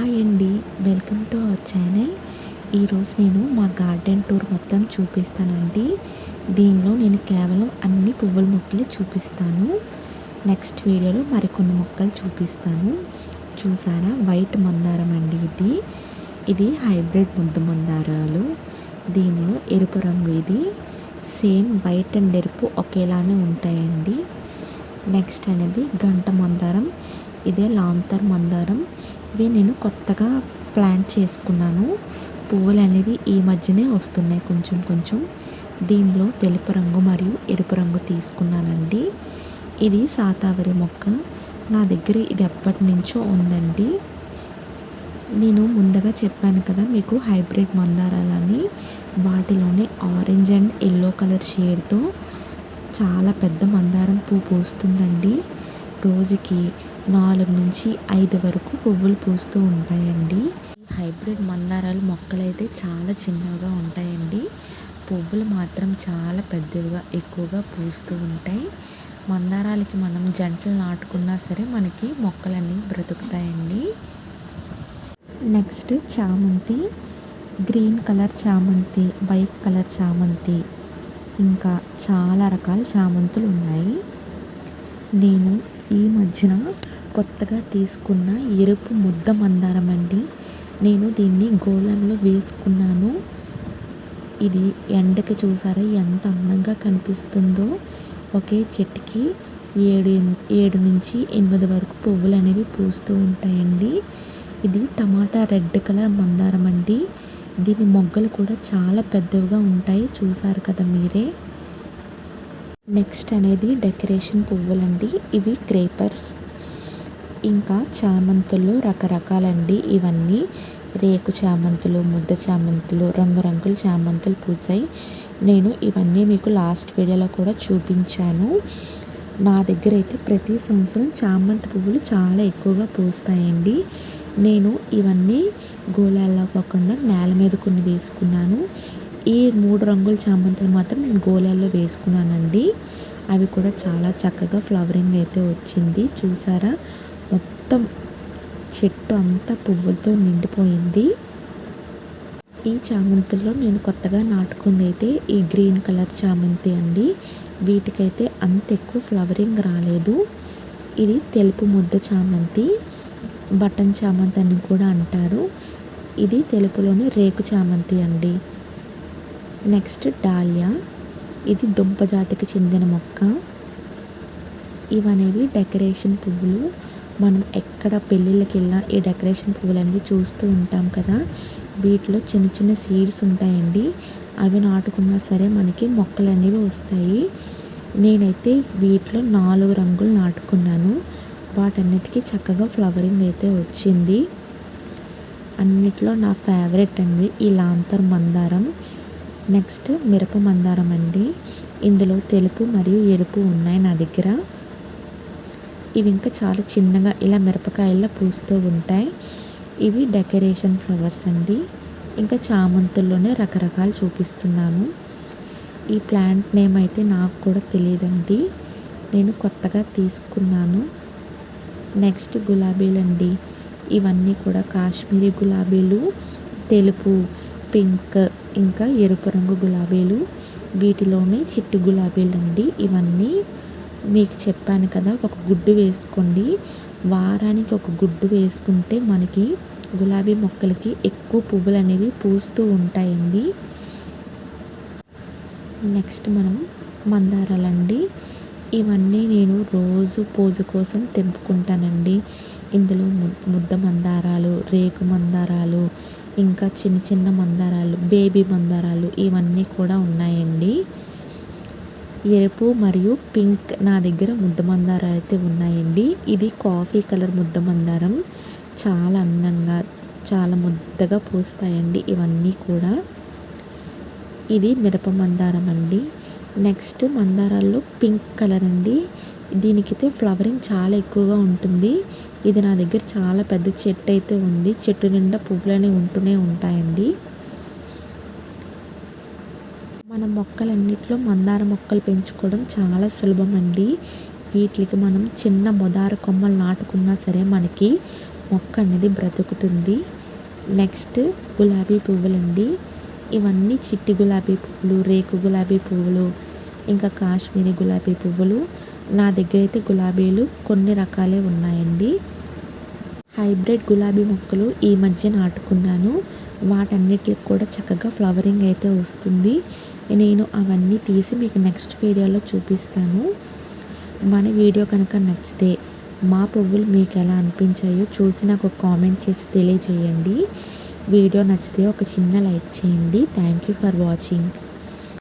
Hi అండి. Welcome to our channel. ఈరోజు నేను మా గార్డెన్ టూర్ మొత్తం చూపిస్తానండి. దీనిలో నేను కేవలం అన్ని పువ్వుల మొక్కలు చూపిస్తాను. నెక్స్ట్ వీడియోలో మరికొన్ని మొక్కలు చూపిస్తాను. చూసారా? వైట్ మందారం అండి ఇది. ఇది హైబ్రిడ్ ముద్దు మందారాలు. దీనిలో ఎరుపు రంగు ఇది. సేమ్ వైట్ అండ్ ఎరుపు ఒకేలానే ఉంటాయండి. నెక్స్ట్ అనేది గంట మందారం. ఇదే లాంతర్ మందారం. ఇవి నేను కొత్తగా ప్లాంట్ చేసుకున్నాను. పువ్వులు అనేవి ఈ మధ్యనే వస్తున్నాయి కొంచెం కొంచెం. దీనిలో తెలుపు రంగు మరియు ఎరుపు రంగు తీసుకున్నానండి. ఇది సాతావరి మొక్క. నా దగ్గర ఇది ఎప్పటి నుంచో ఉందండి. నేను ముందుగా చెప్పాను కదా మీకు హైబ్రిడ్ మందారాలని. వాటిలోనే ఆరెంజ్ అండ్ ఎల్లో కలర్ షేడ్తో చాలా పెద్ద మందారం పువ్వు పూస్తుందండి. రోజుకి నాలుగు నుంచి ఐదు వరకు పువ్వులు పూస్తూ ఉంటాయండి. హైబ్రిడ్ మందారాలు మొక్కలు అయితే చాలా చిన్నగా ఉంటాయండి. పువ్వులు మాత్రం చాలా పెద్దవిగా ఎక్కువగా పూస్తూ ఉంటాయి. మందారాలకి మనం జంటలు నాటుకున్నా సరే మనకి మొక్కలన్నీ బ్రతుకుతాయండి. నెక్స్ట్ చామంతి. గ్రీన్ కలర్ చామంతి వైట్ కలర్ చామంతి ఇంకా చాలా రకాల చామంతులు ఉన్నాయి. నేను ఈ మధ్యన కొత్తగా తీసుకున్న ఎరుపు ముద్ద మందారం అండి. నేను దీన్ని గోళంలో వేసుకున్నాను. ఇది ఎండకి చూసారా ఎంత అందంగా కనిపిస్తుందో. ఒకే చెట్టుకి ఏడు ఏడు నుంచి ఎనిమిది వరకు పువ్వులు అనేవి పూస్తూ ఉంటాయండి. ఇది టమాటా రెడ్ కలర్ మందారం అండి. దీని మొగ్గలు కూడా చాలా పెద్దవిగా ఉంటాయి. చూసారు కదా మీరే. నెక్స్ట్ అనేది డెకరేషన్ పువ్వులండి. ఇవి క్రేపర్స్. ఇంకా చామంతులు రకరకాలండి ఇవన్నీ. రేకు చామంతులు ముద్ద చామంతులు రంగురంగుల చామంతులు పూసాయి. నేను ఇవన్నీ మీకు లాస్ట్ వీడియోలో కూడా చూపించాను. నా దగ్గర అయితే ప్రతి సంవత్సరం చామంతి పువ్వులు చాలా ఎక్కువగా పూస్తాయండి. నేను ఇవన్నీ గోళాల్లో కాకుండా నేల మీద కొన్ని వేసుకున్నాను. ఈ మూడు రంగుల చామంతులు మాత్రం నేను గోళాల్లో వేసుకున్నానండి. అవి కూడా చాలా చక్కగా ఫ్లవరింగ్ అయితే వచ్చింది. చూసారా? మొత్తం చెట్టు అంతా పువ్వులతో నిండిపోయింది. ఈ చామంతుల్లో నేను కొత్తగా నాటుకుంది అయితే ఈ గ్రీన్ కలర్ చామంతి అండి. వీటికైతే అంత ఎక్కువ ఫ్లవరింగ్ రాలేదు. ఇది తెలుపు ముద్ద చామంతి బటన్ చామంతి అని కూడా అంటారు. ఇది తెలుపులోని రేకు చామంతి అండి. Next dahlia. ఇది దుంప జాతికి చెందిన మొక్క. ఇవనేవి డెకరేషన్ పువ్వులు. మనం ఎక్కడ పెళ్ళిళ్ళకి వెళ్ళినా ఈ డెకరేషన్ పువ్వులు అనేవి చూస్తూ ఉంటాం కదా. వీటిలో చిన్న చిన్న సీడ్స్ ఉంటాయండి. అవి నాటుకున్నా సరే మనకి మొక్కలు అనేవి వస్తాయి. నేనైతే వీటిలో నాలుగు రంగులు నాటుకున్నాను. వాటన్నిటికీ చక్కగా ఫ్లవరింగ్ అయితే వచ్చింది. అన్నిట్లో నా ఫేవరెట్ అండి ఈ లాంతర్ మందారం. నెక్స్ట్ మిరప మందారం అండి. ఇందులో తెలుపు మరియు ఎరుపు ఉన్నాయి నా దగ్గర. ఇవి ఇంకా చాలా చిన్నగా ఇలా మిరపకాయల్లో పూస్తూ ఉంటాయి. ఇవి డెకరేషన్ ఫ్లవర్స్ అండి. ఇంకా చామంతుల్లోనే రకరకాలు చూపిస్తున్నాను. ఈ ప్లాంట్ నేమ్ అయితే నాకు కూడా తెలియదండి. నేను కొత్తగా తీసుకున్నాను. నెక్స్ట్ గులాబీలండి. ఇవన్నీ కూడా కాశ్మీరీ గులాబీలు తెలుపు పింక్ ఇంకా ఎరుపు రంగు గులాబీలు వీటిలోనే చిట్టు గులాబీలు అండి ఇవన్నీ మీకు చెప్పాను కదా ఒక గుడ్డు వేసుకోండి. వారానికి ఒక గుడ్డు వేసుకుంటే మనకి గులాబీ మొక్కలకి ఎక్కువ పువ్వులు అనేవి పూస్తూ ఉంటాయండి. నెక్స్ట్ మనం మందారాలండి. ఇవన్నీ నేను రోజు పూజ కోసం తెంపుకుంటానండి. ఇందులో ముద్ద మందారాలు రేకు మందారాలు ఇంకా చిన్న చిన్న మందారాలు బేబీ మందారాలు ఇవన్నీ కూడా ఉన్నాయండి. ఎరుపు మరియు పింక్ నా దగ్గర ముద్ద మందారాలు అయితే ఉన్నాయండి. ఇది కాఫీ కలర్ ముద్ద మందారం. చాలా అందంగా చాలా ముద్దగా పూస్తాయండి ఇవన్నీ కూడా. ఇది మిరప మందారం అండి. నెక్స్ట్ మందారాల్లో పింక్ కలర్ అండి. దీనికైతే ఫ్లవరింగ్ చాలా ఎక్కువగా ఉంటుంది. ఇది నా దగ్గర చాలా పెద్ద చెట్టు అయితే ఉంది. చెట్టు నిండా పువ్వులు ఉంటూనే ఉంటాయండి. మన మొక్కలన్నిట్లో మందార మొక్కలు పెంచుకోవడం చాలా సులభం అండి. వీటికి మనం చిన్న మొదార కొమ్మలు నాటుకున్నా సరే మనకి మొక్క అనేది బ్రతుకుతుంది. నెక్స్ట్ గులాబీ పువ్వులండి. ఇవన్నీ చిట్టి గులాబీ పువ్వులు రేకు గులాబీ పువ్వులు ఇంకా కాశ్మీరీ గులాబీ పువ్వులు. నా దగ్గర అయితే గులాబీలు కొన్ని రకాలే ఉన్నాయండి. హైబ్రిడ్ గులాబీ మొక్కలు ఈ మధ్య నాటుకున్నాను. వాటన్నిటికి కూడా చక్కగా ఫ్లవరింగ్ అయితే వస్తుంది. నేను అవన్నీ తీసి మీకు నెక్స్ట్ వీడియోలో చూపిస్తాను. మన వీడియో కనుక నచ్చితే మా పువ్వులు మీకు ఎలా అనిపించాయో చూసి నాకు కామెంట్ చేసి తెలియజేయండి. వీడియో నచ్చితే ఒక చిన్న లైక్ చేయండి. Thank you for watching